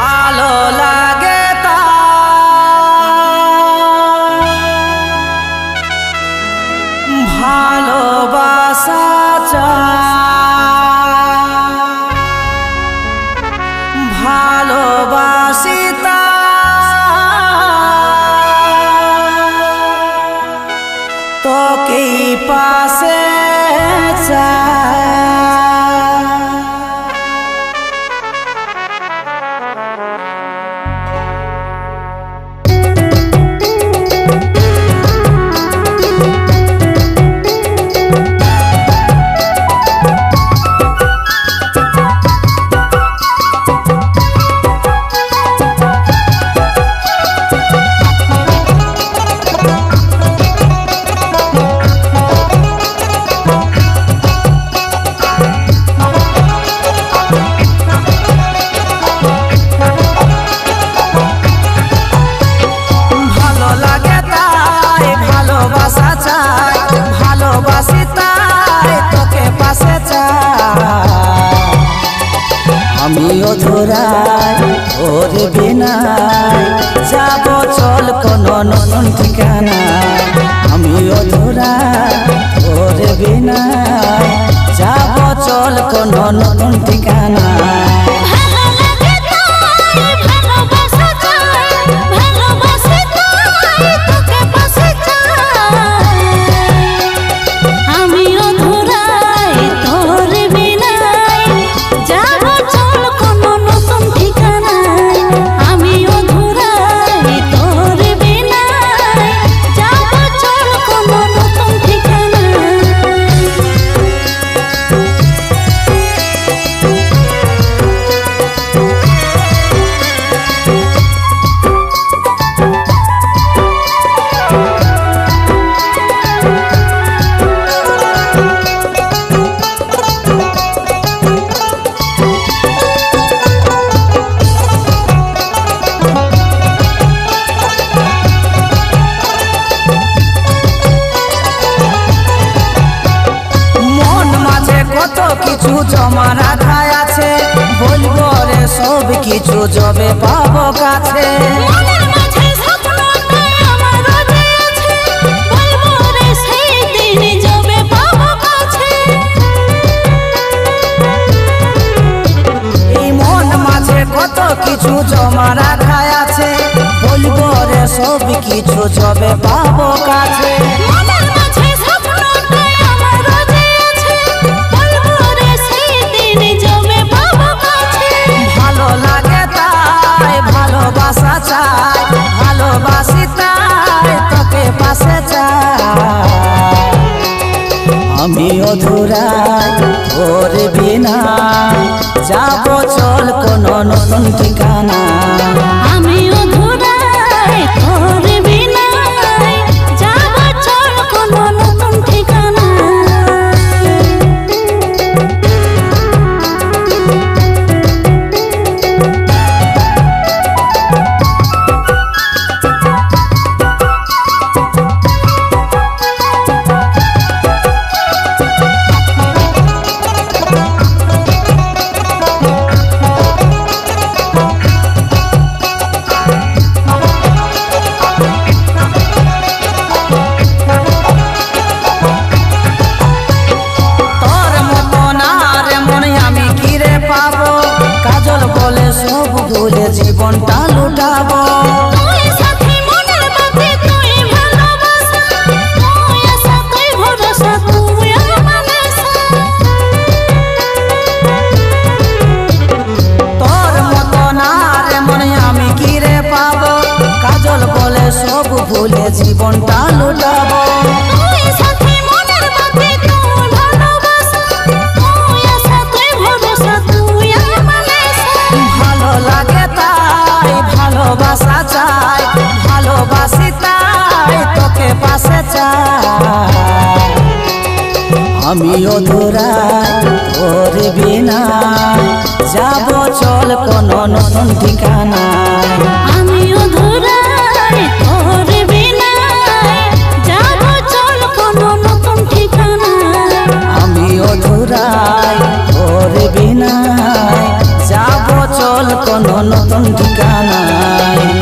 ভালো লাগে তা ভালোবাসা ভালোবাসি তা ওর না যাব চল কোন নতুন ঠিকানা। আমিও তোরা করবে না যাব চল কোন নতুন ঠিকানা। জমা রাখা আছে। বলব রে সব কিছু জবে পাবো কাছে। মন কত কিছু জমা রাখা আছে। বলব রে সব কিছু জবে পাবো কাছে। আমি অধুরাই তোর বিনা যাব চল কোন নতুন ঠিকানা। আমি ধরাই আমি কিরে পাবো? কাজল বলে সব ভুলে জীবনটা লুটাবো। লাগে তাই, ভালোবাসা চাই, ভালোবাসি তাই, তোকে পাশে চাই। আমি অধুরা তোর বিনা যাব চল কোন নতুন ঠিকানা আমি ধরাই নতুন ঠিকানায়।